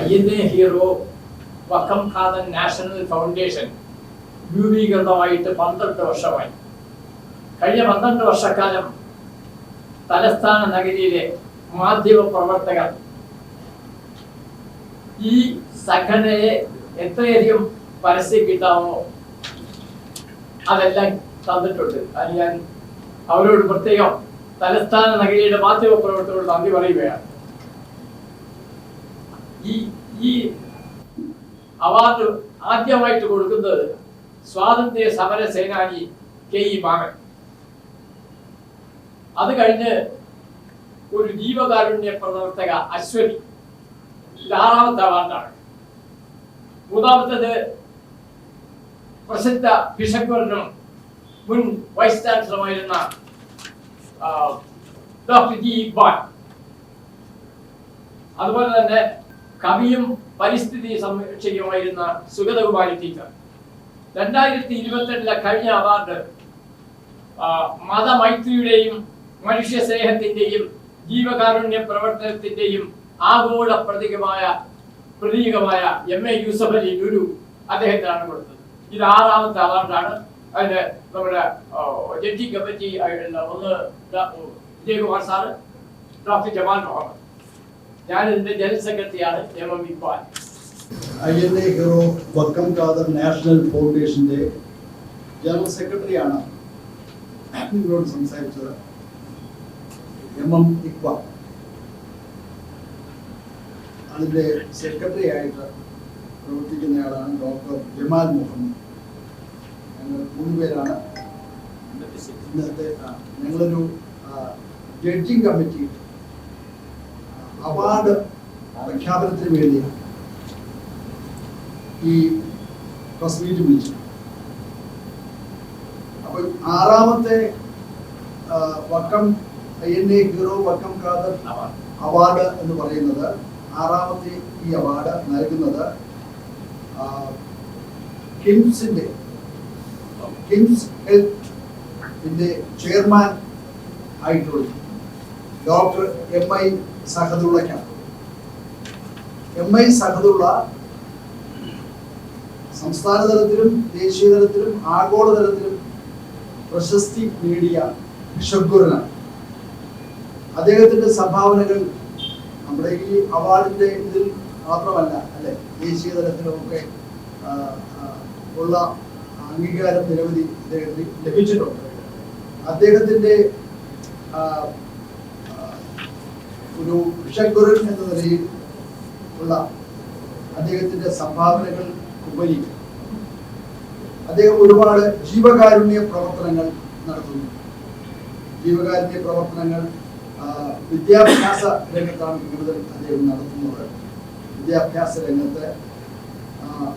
I N A hero Vakkom Khader national foundation രൂപീകൃതമായിട്ട് പന്ത്രണ്ട് വർഷമായി. കഴിഞ്ഞ പന്ത്രണ്ട് വർഷക്കാലം തലസ്ഥാന നഗരിയിലെ മാധ്യമ പ്രവർത്തകർ ഈ സംഘടനയെ എത്രയധികം പരസ്യം കിട്ടാമോ അതെല്ലാം തന്നിട്ടുണ്ട്. അത് ഞാൻ അവരോട് പ്രത്യേകം തലസ്ഥാന നഗരിയുടെ മാധ്യമ പ്രവർത്തകരോട് നന്ദി പറയുകയാണ്. ഈ ഈ അവാർഡ് ആദ്യമായിട്ട് കൊടുക്കുന്നത് സ്വാതന്ത്ര്യ സമര സേനാനി കെ ഇ മാമൻ. അത് കഴിഞ്ഞ് ഒരു ജീവകാരുണ്യ പ്രവർത്തക അശ്വതി ഇത് ആറാമത്തെ അവാർഡാണ്. മൂന്നാമത്തത് പ്രസിദ്ധ ബിഷപ്പറിനും മുൻ വൈസ് ചാൻസലറുമായിരുന്ന ഡോക്ടർ ജി ഇക്ബാൽ. അതുപോലെ തന്നെ കവിയും പരിസ്ഥിതി സംരക്ഷകയുമായിരുന്ന സുഗതകുമാരി ടീച്ചർ. രണ്ടായിരത്തി ഇരുപത്തിരണ്ടിലെ കഴിഞ്ഞ അവാർഡ് മതമൈത്രിയുടെയും മനുഷ്യ സ്നേഹത്തിന്റെയും ജീവകാരുണ്യ പ്രവർത്തനത്തിന്റെയും ആഗോള പ്രതീകമായ പ്രതീകമായ എം എ യൂസഫ് അലി ലുലു അദ്ദേഹത്തിനാണ് കൊടുത്തത്. ഇത് ആറാമത്തെ അവാർഡാണ്. അതിന് നമ്മുടെ ജഡ്ജി കമ്മിറ്റി ഒന്ന് വിജയകുമാർ സാറ് ഡോക്ടർ ജമാൽ മുഹമ്മദ്. ഞാൻ ഇതിന്റെ ജനറൽ സെക്രട്ടറിയാണ് M. M. Iqbal. I N A hero Vakkom Khader national ഫൗണ്ടേഷന്റെ ജനറൽ സെക്രട്ടറിയാണ്. നിങ്ങളോട് സംസാരിച്ചത് എം. എം. ഇക്ബാൽ. അതിന്റെ സെക്രട്ടറി ആയിട്ട് പ്രവർത്തിക്കുന്നയാളാണ് ഡോക്ടർ ജമാൽ മുഹമ്മദ്. ഞങ്ങൾ മൂന്ന് പേരാണ് ഇന്നത്തെ ഞങ്ങളൊരു ജഡ്ജിങ് കമ്മിറ്റി അവാർഡ് പ്രഖ്യാപനത്തിന് വേണ്ടിയാണ് ഈ പ്രസ് മീറ്റ് വിളിച്ചു. അപ്പൊ ആറാമത്തെ Vakkom I N A hero Vakkom Khader award എന്ന് പറയുന്നത് ആറാമത്തെ ഈ അവാർഡ് നൽകുന്നത് കിംസിന്റെ കിംസ് ഹെൽത്തിന്റെ ചെയർമാൻ ആയിട്ടുള്ള ഡോക്ടർ എം ഐ സഹദുള്ളയ്ക്കാണ് എം ഐ സഹദുള്ള സംസ്ഥാന തലത്തിലും ദേശീയ തലത്തിലും ആഗോള തലത്തിലും പ്രശസ്തി നേടിയ ഷഗ്ഗുരനാണ് അദ്ദേഹത്തിന്റെ സംഭാവനകൾ നമ്മുടെ ഈ അവാർഡിന്റെ ഇതിൽ മാത്രമല്ല അല്ലെ? ദേശീയ തലത്തിലുമൊക്കെ ഉള്ള അംഗീകാരം നിരവധി അദ്ദേഹത്തിന് ലഭിച്ചിട്ടുണ്ട്. അദ്ദേഹത്തിന്റെ ഒരു ഋഷഗുരു എന്ന നിലയിൽ ഉള്ള അദ്ദേഹത്തിന്റെ സംഭാവനകൾ ഉപരി അദ്ദേഹം ഒരുപാട് ജീവകാരുണ്യ പ്രവർത്തനങ്ങൾ നടത്തുന്നു. ജീവകാരുണ്യ പ്രവർത്തനങ്ങൾ വിദ്യാഭ്യാസ രംഗത്താണ് കൂടുതൽ അദ്ദേഹം നടത്തുന്നത്. വിദ്യാഭ്യാസ രംഗത്ത്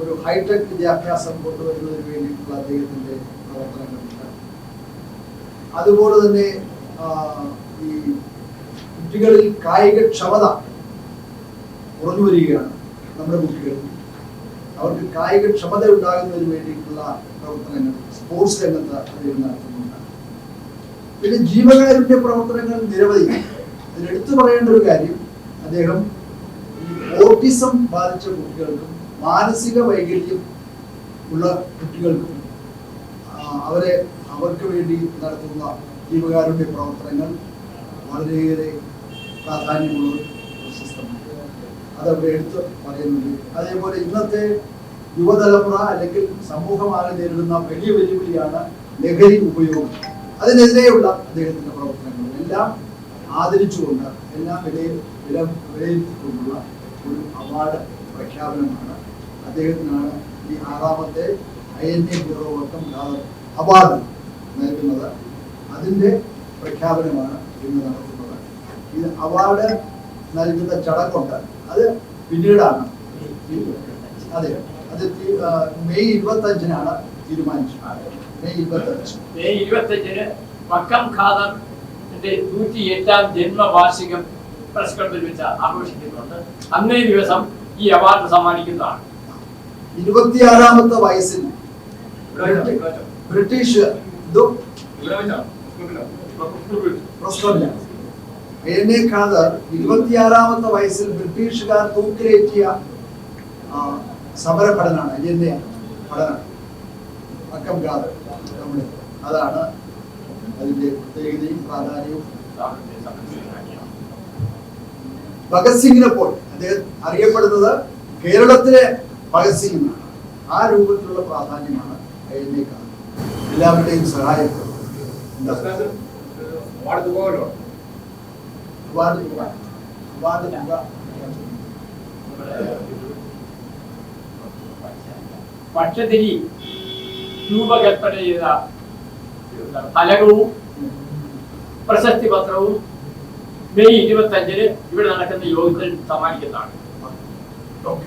ഒരു ഹൈടെക് വിദ്യാഭ്യാസം കൊണ്ടുവരുന്നതിന് വേണ്ടിയിട്ടുള്ള അദ്ദേഹത്തിന്റെ പ്രവർത്തനങ്ങളുണ്ട്. അതുപോലെ തന്നെ ഈ കുട്ടികളിൽ കായികക്ഷമത കുറഞ്ഞു വരികയാണ് നമ്മുടെ കുട്ടികളിൽ അവർക്ക് കായികക്ഷമത ഉണ്ടാകുന്നതിന് വേണ്ടിയിട്ടുള്ള പ്രവർത്തനങ്ങൾ സ്പോർട്സ് രംഗത്ത് അദ്ദേഹം നടത്തുന്നുണ്ട്. പിന്നെ ജീവകാരുണ്യ പ്രവർത്തനങ്ങൾ നിരവധി. അതിലെടുത്തു പറയേണ്ട ഒരു കാര്യം അദ്ദേഹം ഈ ഓട്ടിസം ബാധിച്ച കുട്ടികൾക്കും മാനസിക വൈകല്യം ഉള്ള കുട്ടികൾക്കും അവരെ അവർക്ക് വേണ്ടി നടത്തുന്ന ജീവകാരുണ്യ പ്രവർത്തനങ്ങൾ വളരെയേറെ ഒരു പ്രശസ്തമാണ് അതവിടെ എടുത്ത് പറയുന്നുണ്ട്. അതേപോലെ ഇന്നത്തെ യുവതലമുറ അല്ലെങ്കിൽ സമൂഹമാകെ നേരിടുന്ന വലിയ വെല്ലുവിളിയാണ് ലഹരി ഉപയോഗം. അതിനെതിരെയുള്ള അദ്ദേഹത്തിന്റെ പ്രവർത്തനങ്ങൾ. എല്ലാം ആദരിച്ചുകൊണ്ട് എല്ലാം വിലയിൽ വില വിലയിരുത്തിക്കൊണ്ടുള്ള ഒരു അവാർഡ് പ്രഖ്യാപനമാണ് അദ്ദേഹത്തിനാണ് ഈ ആറാമത്തെ I N A hero Vakkom award നൽകുന്നത്. അതിന്റെ പ്രഖ്യാപനമാണ് ഇന്ന് നടത്തുന്നത് ഇത് അവാർഡ് നൽകുന്ന ചടങ്ങുണ്ട്. അത് പിന്നീടാണ്. അതെ അത് മെയ് ഇരുപത്തി അഞ്ചിനാണ് തീരുമാനിച്ചത് മെയ് ഇരുപത്തി അഞ്ച് മെയ് ഇരുപത്തഞ്ചിന് മക്കം ഖാദറിന്റെ നൂറ്റി എട്ടാം ജന്മവാർഷികം പ്രസ് ക്ലബിൽ വെച്ച് ആഘോഷിക്കുന്നുണ്ട്. അന്നേ ദിവസം ഈ അവാർഡ് സമ്മാനിക്കുന്നതാണ്. ഇരുപത്തിയാറാമത്തെ വയസ്സിൽ. ബ്രിട്ടീഷ് ഇതും? ഇവിടെ എന്നെ ഖാദർ ഇരുപത്തിയാറാമത്തെ വയസ്സിൽ ബ്രിട്ടീഷുകാർ തൂക്കിലേറ്റിയ സമര പഠനമാണ് അജന്തയാണ് പഠനം. അക്കം ഖാദർ നമ്മുടെ അതാണ് അതിന്റെ പ്രത്യേകതയും പ്രാധാന്യവും. ഭഗത് സിംഗിനെ പോൽ അദ്ദേഹം അറിയപ്പെടുന്നത് കേരളത്തിലെ ഭഗത് സിംഗ് ആ രൂപത്തിലുള്ള പ്രാധാന്യമാണ് ഖാദർ എല്ലാവരുടെയും സഹായം. തുക തുക പക്ഷത്തിരി രൂപകൽപ്പന ചെയ്ത ഫലകവും പ്രശസ്തി പത്രവും മെയ് ഇരുപത്തി അഞ്ചിന് ഇവിടെ നടക്കുന്ന യോഗത്തിൽ സമ്മാനിക്കുന്നതാണ്. ഓക്കെ.